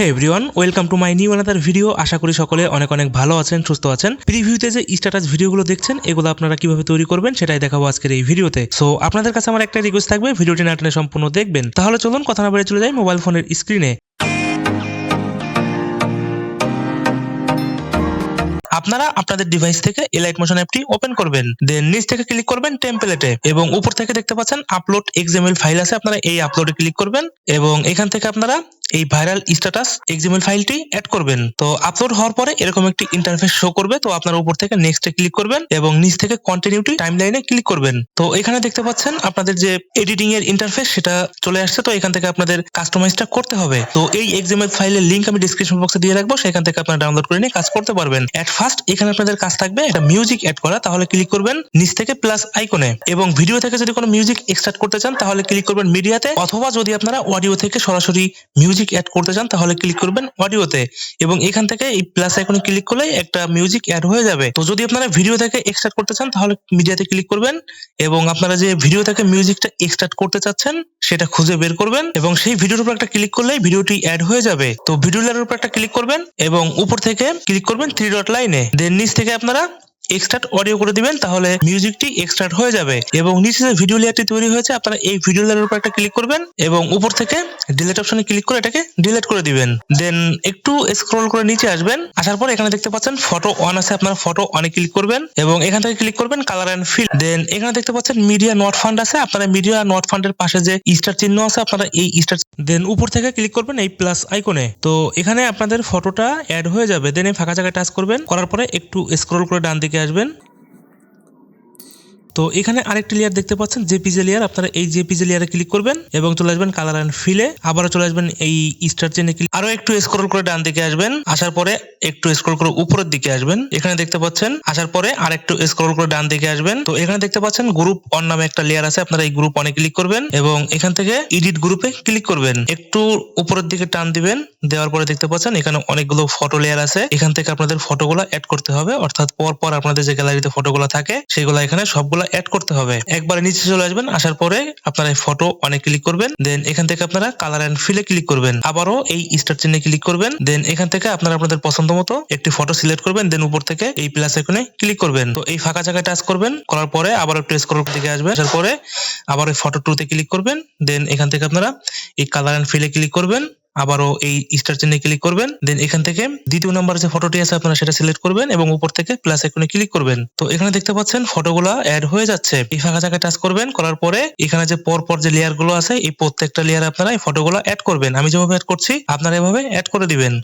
Hey everyone welcome to my new another video আশা করি সকলে অনেক অনেক ভালো আছেন, সুস্থ আছেন। প্রিভিউতে যে স্ট্যাটাস ভিডিওগুলো দেখছেন, এগুলো আপনারা কীভাবে তৈরি করবেন সেটাই দেখাবো আজকের এই ভিডিওতে সো আপনাদের কাছে আমার একটা রিকোয়েস্ট থাকবে ভিডিওটি না টেনে সম্পূর্ণ দেখবেন। তাহলে চলুন কথা না বেড়ে চলে যাই মোবাইল ফোনের স্ক্রিনে আপনারা আপনাদের ডিভাইস থেকে এলাইট মোশন অ্যাপটি ওপেন করবেন। দেন নিচ থেকে ক্লিক করবেন টেমপ্লেটে এবং উপর থেকে দেখতে পাচ্ছেন আপলোড এক্সএমএল ফাইল আছে, আপনারা এই আপলোডে ক্লিক করবেন এবং এখান থেকে আপনারা এই ভাইরাল স্ট্যাটাস এক্সএমএল ফাইলটি অ্যাড করবেন। তো আপলোড হওয়ার পরে এরকম একটি ইন্টারফেস শো করবে। তো আপনারা উপর থেকে নেক্সটে ক্লিক করবেন এবং নিচ থেকে কন্টিনিউটি টাইমলাইনে ক্লিক করবেন। তো এখানে দেখতে পাচ্ছেন আপনাদের যে এডিটিং এর ইন্টারফেস সেটা চলে আসছে। তো এখান থেকে আপনাদের কাস্টমাইজটা করতে হবে। তো এই এক্সএমএল ফাইলের লিংক আমি ডিসক্রিপশন বক্সে দিয়ে রাখব। সেখান থেকে আপনারা ডাউনলোড করে নিয়ে কাজ করতে পারবেন। এট ফার্স্ট এখানে আপনাদের কাজ থাকবে একটা মিউজিক অ্যাড করা। তাহলে ক্লিক করবেন নিচ থেকে প্লাস আইকনে এবং ভিডিও থেকে যদি কোনো মিউজিক এক্সট্রাক্ট করতে চান, তাহলে ক্লিক করবেন মিডিয়াতে অথবা যদি আপনারা অডিও থেকে সরাসরি মিউজিক অ্যাড করতে চান, তাহলে ক্লিক করবেন অডিওতে এবং এখান থেকে এই প্লাস আইকনে ক্লিক করলে একটা মিউজিক অ্যাড হয়ে যাবে। তো যদি আপনারা ভিডিও থেকে এক্সট্রাক্ট করতে চান, তাহলে মিডিয়াতে ক্লিক করবেন এবং আপনারা যে ভিডিও থেকে মিউজিকটা এক্সট্রাক্ট করতে চাচ্ছেন, সেটা খুঁজে বের করবেন এবং সেই ভিডিওর উপর একটা ক্লিক করলেই ভিডিওটি অ্যাড হয়ে যাবে। তো ভিডিও লেয়ারের উপর একটা ক্লিক করবেন এবং উপর থেকে ক্লিক করবেন থ্রি ডট লাইনে দেন নিচ থেকে আপনারা এক্সট্রাক্ট অডিও করে দিবেন, তাহলে মিউজিকটি এক্সট্রাক্ট হয়ে যাবে। এবং নিচে যে ভিডিও লেয়ারটি তৈরি হয়েছে, আপনারা এই ভিডিও লেয়ারের উপর একটা ক্লিক করবেন এবং উপর থেকে ডিলিট অপশনে ক্লিক করে এটাকে ডিলিট করে দিবেন। দেন একটু স্ক্রল করে নিচে আসবেন, আসার পর এখানে দেখতে পাচ্ছেন ফটো অন আছে, আপনারা ফটো অনে ক্লিক করবেন এবং এখান থেকে ক্লিক করবেন কালার এন্ড ফিল দেন এখানে দেখতে পাচ্ছেন মিডিয়া নট ফান্ড আছে, আপনারা মিডিয়া নট ফান্ডের পাশে যে স্টার চিহ্ন আছে, আপনারা এই স্টার দেন উপর থেকে ক্লিক করবেন এই প্লাস আইকনে তো এখানে আপনাদের ফটোটা অ্যাড হয়ে যাবে। দেন এই ফাঁকা জায়গায় টাচ করবেন, করার পরে একটু স্ক্রল করে ডান দিকে আসবেন। তো এখানে আরেকটি লেয়ার দেখতে পাচ্ছেন জেপিজে লেয়ার আপনারা এই জেপিজে লেয়ারে ক্লিক করবেন এবং চলে আসবেন কালার অ্যান্ড ফিলে আবারও চলে আসবেন এই স্টার চেনে ক্লিক আরও একটু স্ক্রল করে ডান দিকে আসবেন। আসার পরে একটু স্ক্রল করে উপরের দিকে আসবেন। এখানে দেখতে পাচ্ছেন, আসার পরে আর একটু স্ক্রল করে ডান দিকে আসবেন। তো এখানে দেখতে পাচ্ছেন গ্রুপ অন নামে একটা লেয়ার আছে। আপনারা এই গ্রুপ অনে ক্লিক করবেন এবং এখান থেকে এডিট গ্রুপে ক্লিক করবেন। একটু উপরের দিকে টান দিবেন। দেওয়ার পরে দেখতে পাচ্ছেন, এখানে অনেকগুলো ফটো লেয়ার আছে। এখান থেকে আপনাদের ফটোগুলো অ্যাড করতে হবে। অর্থাৎ পর পর আপনাদের যে গ্যালারিতে ফটোগুলো থাকে, সেগুলো এখানে সবগুলো অ্যাড করতে হবে। একবারে নিচে চলে আসবেন, আসার পরে আপনারা ফটো অনেক ক্লিক করবেন দেন এখান থেকে আপনারা কালার এন্ড ফিলে ক্লিক করবেন। আবারও এই স্টার চিহ্নে ক্লিক করবেন দেন এখান থেকে আপনারা আপনাদের পছন্দ মতো একটি ফটো সিলেক্ট করবেন দেন উপর থেকে এই প্লাস আইকনে ক্লিক করবেন। তো এই ফাঁকা জায়গায় টাচ করবেন, করার পরে আবার একটু স্ক্রল দিকে আসবেন, আসার পরে আবার ওই ফটো টু তে ক্লিক করবেন দেন এখান থেকে আপনারা এই কালার এন্ড ফিলে ক্লিক করবেন। আবারও এই স্টার চিহ্নে ক্লিক করবেন দেন এখান থেকে দ্বিতীয় নম্বর যে ফটোটি আছে আপনারা সেটা সিলেক্ট করবেন এবং উপর থেকে প্লাস আইকনে ক্লিক করবেন। তো এখানে দেখতে পাচ্ছেন ফটোগুলো অ্যাড হয়ে যাচ্ছে। এই ফাঁকা জায়গায় টাচ করবেন, করার পরে এখানে যে পর পর যে লেয়ারগুলো আছে, এই প্রত্যেকটা লেয়ারে আপনারা এই ফটোগুলো অ্যাড করবেন। আমি যেভাবে অ্যাড করছি, আপনারা এভাবে অ্যাড করে দিবেন।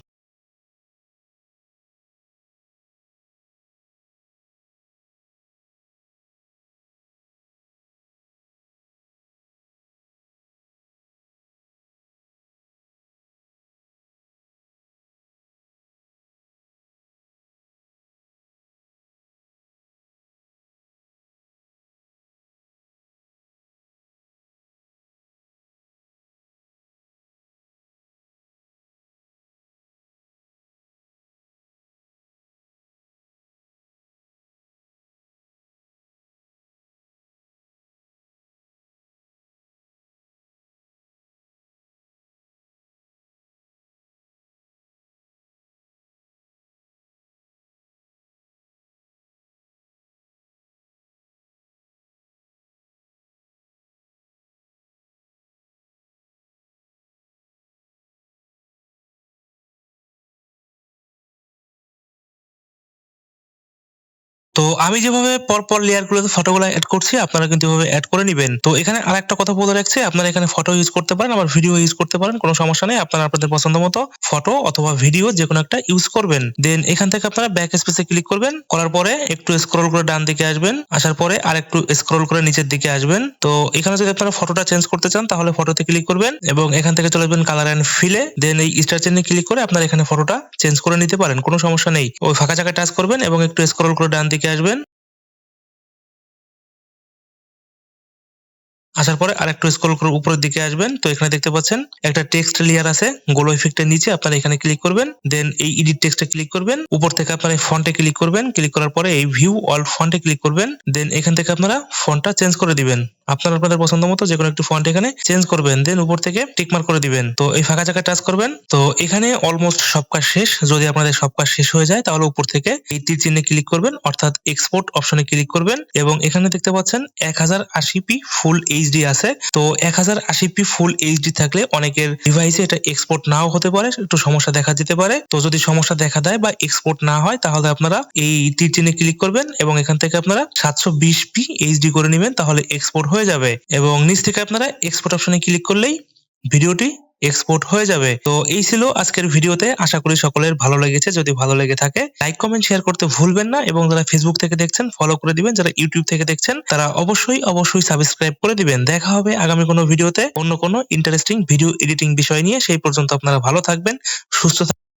তো আমি যেভাবে পরপর ফটো ফটোগুলো অ্যাড করছি, আপনারা কিন্তু এভাবে অ্যাড করে নেবেন। তো এখানে আরেকটা কথা বলে রাখছি, আপনারা এখানে ফটো ইউজ করতে পারেন, আবার ভিডিও ইউজ করতে পারেন, কোনো সমস্যা নেই, আপনারা আপনাদের পছন্দ মতো ফটো অথবা ভিডিও যে কোনো একটা ইউজ করবেন। দেন এখান থেকে আপনারা ব্যাক স্পেসে ক্লিক করবেন, করার পরে একটু স্ক্রল করে ডান দিকে আসবেন, আসার পরে আর একটু স্ক্রল করে নিচের দিকে আসবেন। তো এখানে যদি আপনারা ফটোটা চেঞ্জ করতে চান, তাহলে ফটোতে ক্লিক করবেন এবং এখান থেকে চলে যাবেন কালার এন্ড ফিলে দেন এই স্টার চেনে ক্লিক করে আপনারা এখানে ফটোটা চেঞ্জ করে নিতে পারেন, কোনো সমস্যা নেই। ওই ফাঁকা জায়গায় টাচ করবেন এবং একটু স্ক্রল করে ডান দিকে আসবেন। আসার পরে আরেকটু স্ক্রল করে উপরের দিকে আসবেন। তো এখানে দেখতে পাচ্ছেন, একটা টেক্সট লেয়ার আছে গোলো ইফেক্টের নিচে আপনারা এখানে ক্লিক করবেন। দেন এই এডিট টেক্সটে ক্লিক করবেন। উপর থেকে আপনারা ফন্টে ক্লিক করবেন। ক্লিক করার পরে এই ভিউ অল ফন্টে ক্লিক করবেন। দেন এখান থেকে আপনারা ফন্টটা চেঞ্জ করে দিবেন। আপনারা আপনাদের পছন্দ মতো যে কোনো একটু ফন্ট এখানে চেঞ্জ করবেন। দেন উপর থেকে টিকমার্ক করে দিবেন। তো এই ফাঁকা জায়গায় টাচ করবেন। তো এখানে অলমোস্ট সব কাজ শেষ। যদি আপনাদের সব কাজ শেষ হয়ে যায়, তাহলে উপর থেকে এই তীর চিহ্নে ক্লিক করবেন। অর্থাৎ এক্সপোর্ট অপশনে ক্লিক করবেন। এবং এখানে দেখতে পাচ্ছেন, এক হাজার আশি পি ফুল এইচডি আছে, তো এক হাজার আশি পি ফুল এইচডি থাকলে অনেকের ডিভাইসে এটা এক্সপোর্ট নাও হতে পারে, একটু সমস্যা দেখা দিতে পারে। তো যদি সমস্যা দেখা দেয় বা এক্সপোর্ট না হয়, তাহলে আপনারা এই তীর চিহ্নে ক্লিক করবেন এবং এখান থেকে আপনারা সাতশো বিশ পি এইচডি করে নেবেন, তাহলে এক্সপোর্ট হয়ে যাবে। এবং নিচ থেকে আপনারা এক্সপোর্ট অপশনে ক্লিক করলেই ভিডিওটি এক্সপোর্ট হয়ে যাবে। তো এই ছিল আজকের ভিডিওতে। আশা করি সকলের ভালো লেগেছে। যদি ভালো লেগে থাকে লাইক কমেন্ট শেয়ার করতে ভুলবেন না এবং যারা ফেসবুক থেকে দেখছেন ফলো করে দিবেন। যারা ইউটিউব থেকে দেখছেন, তারা অবশ্যই অবশ্যই সাবস্ক্রাইব করে দিবেন। দেখা হবে আগামী কোনো ভিডিওতে অন্য কোনো ইন্টারেস্টিং ভিডিও এডিটিং বিষয় নিয়ে। সেই পর্যন্ত আপনারা ভালো থাকবেন, সুস্থ